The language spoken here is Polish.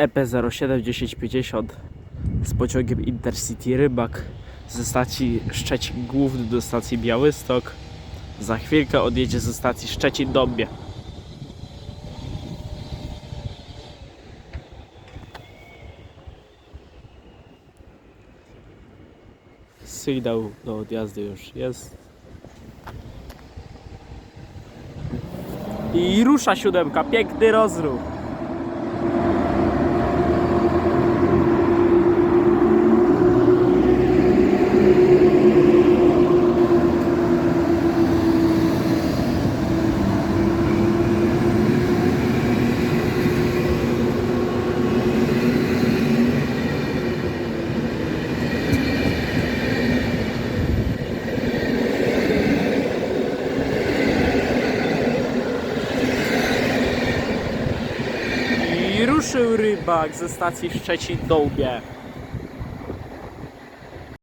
E EP071050 z pociągiem Intercity Rybak ze stacji Szczecin Główny do stacji Białystok. Za chwilkę odjedzie ze stacji Szczecin Dąbie. Sygnał do odjazdu już jest. I rusza siódemka, piękny rozruch. Ruszył rybak ze stacji Szczecin Dołbie.